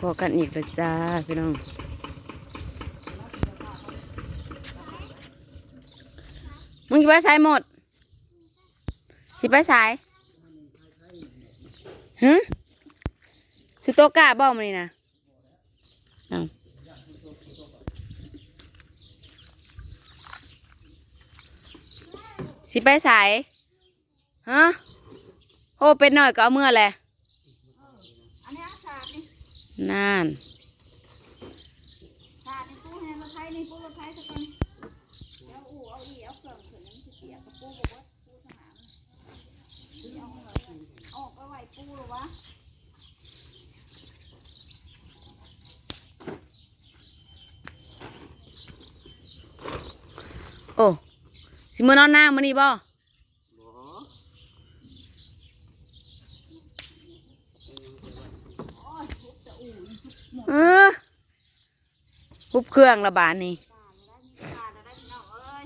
พอกันอีกแล้วจ้าพี่น้องมึงสิไปสายหมด สิไปสายฮึสุโตกะบอกมานี่นะอ้าสิไปสายฮะโอ้เป็นหน่อยก็เอาเมื่อแหละ อันนี้อาสาดนี่ นั่นสาดนี่ปูแหงรถไทยนี่ปูรถไทยสักคนแล้วอู่เอาอีเอาเครื่องขึ้นนั้นสิเปียกกับปูบอกว่าปูสนามเอาเอาออกไปไหวปูหรอวะโอ้สิมือนอนหน้ามันนี่บ่เออฮุ บเครื่องระบาดนี่สาดได้พี่น้องเอ้ย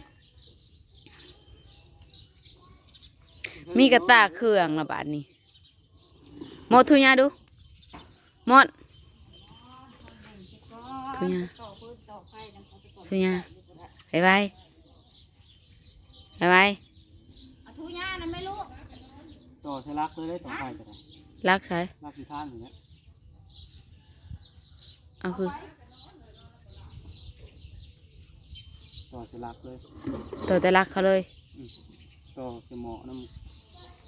มีกระตากเครื่องระบาดนี่หมดทุญาดูหมดทุญาต่อพื้นต่อไฟนะเขาจะต่อทุญาไปไปไปไปเอาทุญานะไม่รู้ต่อใช้ลักเลยได้ต่อไปก็ได้รักใช่ลักที่ข้างอย่างเงี้ยเอาคือ ต่อใช้ลักเลยตัวแต่รักเขาเลย ต่อสมอน้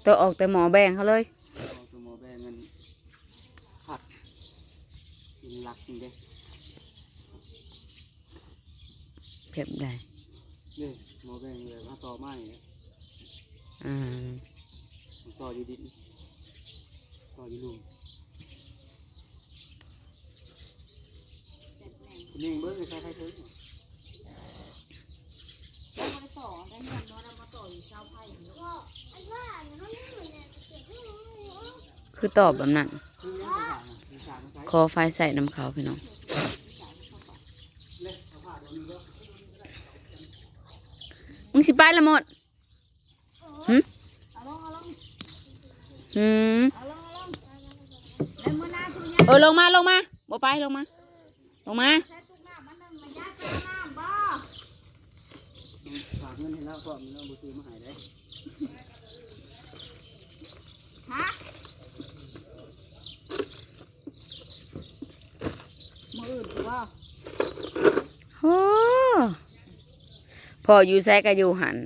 ตัวออกแต่หมอแบ่งเขาเลยำต่อสมอแบงเงินขัดกินลักจริงเด้เพียบได้เด้หมอแบงเลยมาต่อไม้เนี่ยอ่าผมต่ออยู่ดินต่ออยู่ลุมคุณนิ่งเบิ้งเลยใครใครถึงเราไม่ได้ ต่อได้เงินเนาะเรามาต่ออยู่เช้าไผ่เนาะคือตอบแบบนั้นคือไฟใส่น้ำเขาพี่น้อง มึงสิไปละหมดหึเอาลงเอาลงหืมเอลงมาทุญาเออลงมาลงมาบ่ไปลงมา ลงมา ใช้ตุ๊กน้ำมันนึงมันยากเจ้าน้ำบ่ ฝาก เงินให้เราก็มีเราบุตรมาใหายได้ฮะมืออื่นกูว่าโอ้พออยู่แซก็อยู่หัน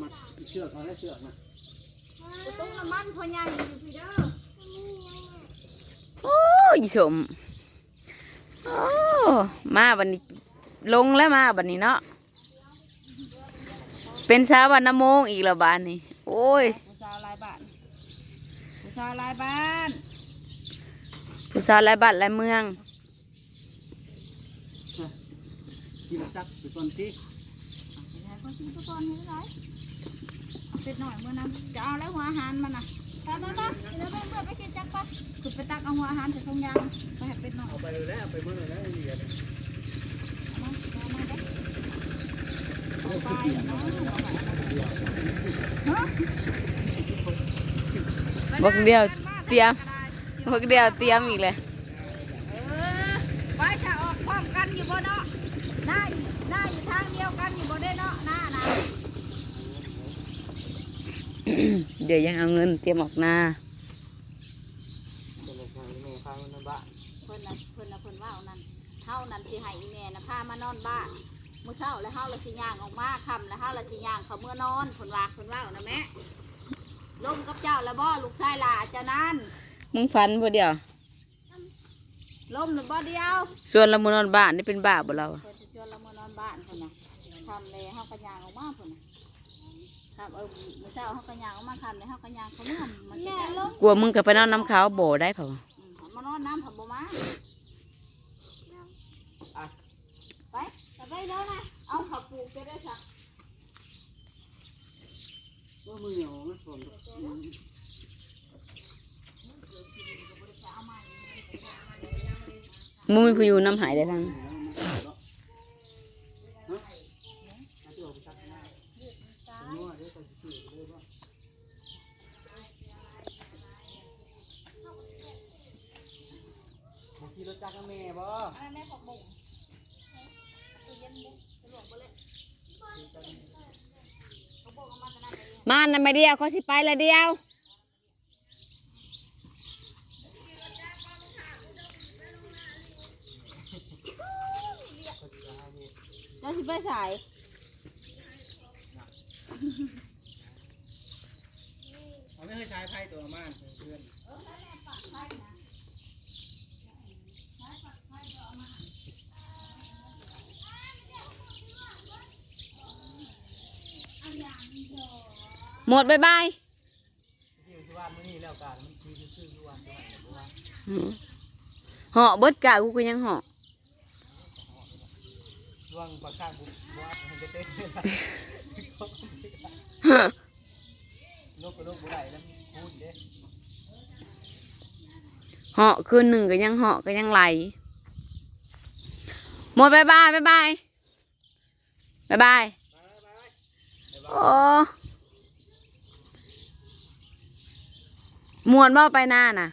มาเชือกเอาได้เชือกนะตุ้งน้ำมันพอใหญ่อยู่พี่เด้อโอ้ยสมโอ้มาบันนี้ ลงแล้วมาบันนี้เนาะเป็นสาววันนโมงอีกแล้วบานนี้โอ้ยผู้สาวหลายบ้านผู้สาวหลายบ้านผู้สาวหลายบ้านหลายเมืองกินจักไปก่อนที่ยายก็กินทุกคนนี่ไรเสร็จหน่อยเมื่อนั้นจะเอาแล้วหัวอาหารมันน่ะตามมาบ้างเดี๋ยวเพื่อนไปกินจักปะคือไปตักเอาหัวอาหารใส่ถุงยางไปให้เป็ดหน่อยเอาไปเลยแล้วเอาไปเมื่อไหร่แล้ว บักเดียวเตรียมพวกเดียวเตรียมอีกเลยเออไปจะออกพร้อมกันอยู่บ่เนาะหน้าอยู่หน้าอยู่ทางเดียวกันอยู่บ่ได้เนาะหน้านะเดี๋ยวยังเอาเงินเตรียมออกหน้าจะเลยทางแม่ข้างในบ้านเพิ่นน่ะเพิ่นน่ะเพิ่นว่าเอานั่นเฮานั่นสิให้อีแม่น่ะพามานอนบ้าน มื้อเช้าแล้วเฮาละสิย่างออกมาค่ำแล้วเฮาละสิย่างเขาเมื่อนอนเพิ่นว่าเพิ่นว่าเอานะแม่ลมกับเจ้าแล้วบ่ลูกชายหล่าเจ้านั้นมึงฝันบ่เดียวลมหรือบ่เดียวส่วนละมุนอนบ้านนี่เป็นบ้าบ่เราอะเพิ่นสิชวนเราเมื่อนอนบ้านเพิ่นน่ะค่ำเลยเฮาก็ย่างออกมาเพิ่นน่ะครับเออมื้อเช้าเฮาก็ย่างออกมาค่ำเลยเฮาก็ย่างเขาเมื่อมันสิได้ลมกลัวมึงกับไปนอนน้ำเขาวโบได้เปล่า อืมมานอนน้ำผับบ่มา ไว้แล้วนะ เอาขับปลูกจะได้สักว่ามือหงมันฝนตกอืมมึงมีผู้อยู่น้ำหายได้ทั้งแาะที่เราจับถจักรแม่บ่แม่ผักบุ้ง มานั่ไม่เดียวเขาสิไปละเดียวเราสิไปสายเขาไม่เคยใช้ไพ่ตัวมานเพื่อน หมดบายบายที่ที่ว่ามื่อนี้แล้วกันมันคือคือคือวันตัวไหนเพราะว่าอืมเหาะเบิดกะกูก็ยังเหาะช่วงประกาศบุบวัดมันจะเต้นนกกระนกบุไรแล้วพูดเด้เหาะคืนหนึ่งก็ยังเหาะก็ยังไหลหมดบายบายบายบายบายบายโอ้ มวนบ่ไปหน้าน่ะ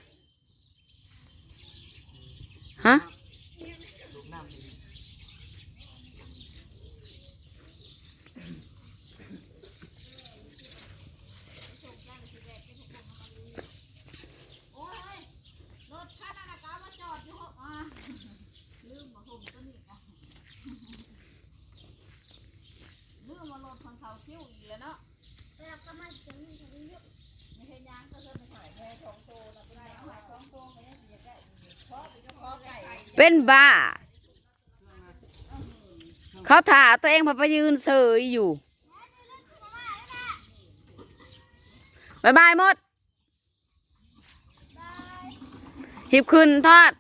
ฮะ ลูกน้ำดี โอ้ยรถคันนั้นน่ะก็เอามาจอดอยู่ห้องอ่าลืมมาห่มตัวนี้อะลืมมารถของเขาคิ้วอีกแล้วเนาะแล้วก็มันจะมีทางยุบไม่เห็นยังก็เพิ่นไปถ่ายแค่สองโตนะเป็นไงเอาไว้สองโตไม่ได้สิจะได้เพราะเป็นเพราะไก่ เป็นบ้า เขาถ่าตัวเองพอไปยืนเสยอยู่บายบายหมดหิบขึ้นทอด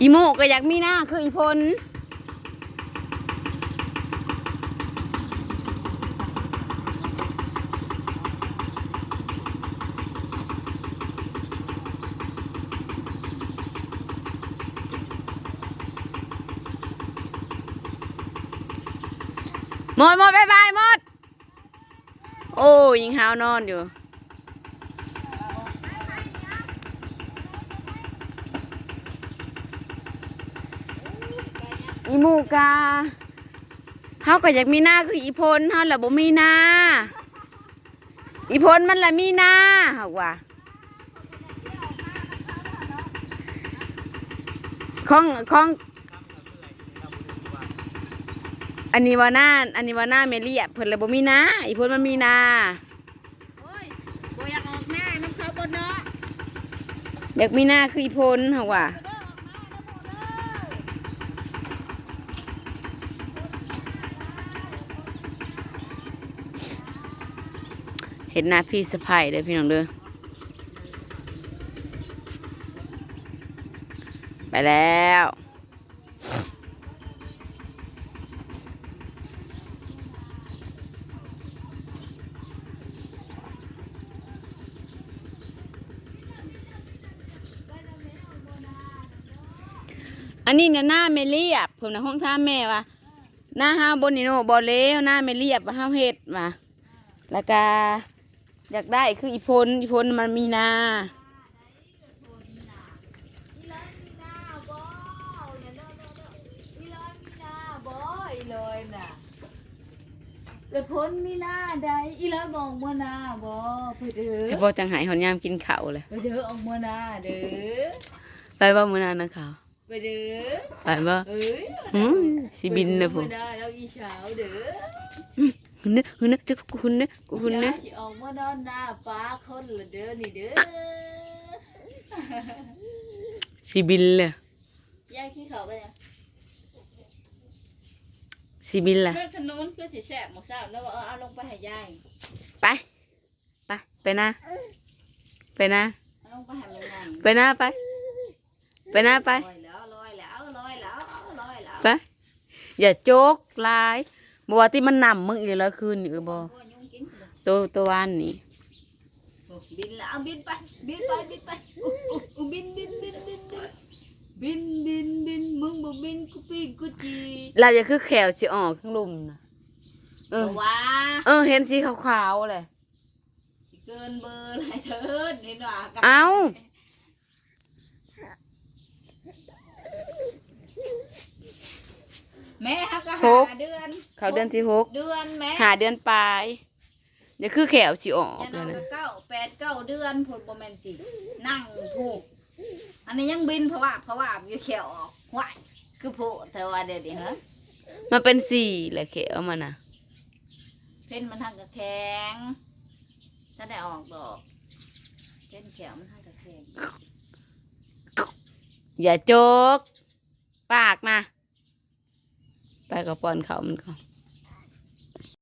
อีโมก็อยากมีหน้าคืออีพล หมดหมดบายบายหมด โอ้ยิงหาวนอนอยู่ อีหมูกาเฮาก็อยากมีหน้าคืออีพลเฮาแหละบ่มีหน้า อีพลมันแหละมีหน้าเฮาว่าของของ อันนี้ว่าหน้าอันนี้ว่าหน้าเมเลียเพิ่นเลยบ่มีหน้าอีพลมันมีหน้าโอ้ยบ่อยากออกหน้าน้ำเขาบนเนาะอยากมีหน้าคืออีพลเฮาว่าเด้อออกหน้านะหมูเด้อเห็นหน้าพี่สะพายเด้อพี่น้องเด้อไปแล้ว อันนี้เนี่ยหน้าเมเลียบผมนะห้องท่ามแม่ว่าหน้าห้าวบนนี่โนบอเลวหน้าเมเลียบว่าห้าวเห็ดมาแล้วก็อยากได้คืออีพลอีพลมันมีนาอีร้อยมีหน้าบ่อย่าเด้อเด้อเด้ออีร้อยมีหน้าบ่อีร้อยน่ะแต่พ้นมีหน้าใดอีร้อยมองบ่หน้าบ่ไปเด้อเฉพาะจังหายหอนยามกินข้าวเลยไปเด้อออกบ่หน้าเด้อไปบ่มื้อนั้นนะข้าว ไปเด้อไปบ่เอ้ยอืมสิบินนะผมบ่ได้แล้วอีเช้าเด้อหุ่นเด้อหุ่นเด้อจะกูหุ่นเด้อกูหุ่นเด้อเช้าสิออกมานอนหน้าป้าคนละเด้อนี่เด้อสิบินเลยยายขี้เขาไปยังสิบินล่ะเมื่อขนุนก็สิแซ่บหมกซ่าแล้วว่าเอาเอาลงไปให้ยายไปไปไปนะไปนะเอาลงไปให้มันนั่งไปนะไปไปนะไปลอ นะอย่าโจกลายบอกว่าที่มันนำมึงอีกแล้วคืนอยู่บอตัวตัววันนี่บินละบินไปบินไปบินไปบินบินบินบินบินบินบินมึงบ่บินกูปีกูจีเราอย่าคือแขวสิออกข้างลุมนะเออว้าเออเห็นสีขาวๆเลยเกินเบอร์อะไรเถิดเห็นว่าเอ้า แม่ฮักก็หหากเดือน เขาเดือนที่หกเดือนแม่หาเดือนปลายเดี๋ยวคือแขวสิออกยันเลเอายนะก็เก้าแปดเก้าเดือนผลโมเมนตินั่งผูกอันนี้ยังบินเพราะว่าเพราะว่าอยู่แขวออกหวายคือผูกแต่ว่าเดี๋ยวนี้เหรอมันเป็นสี่แหละแขวมันนะเพ่นมันทางกระแข็งจะได้ออกดอกเพ่นแขวมันทางกระแข็งอย่าโจก ปากนะ ไปกับปอนเขามันก่อน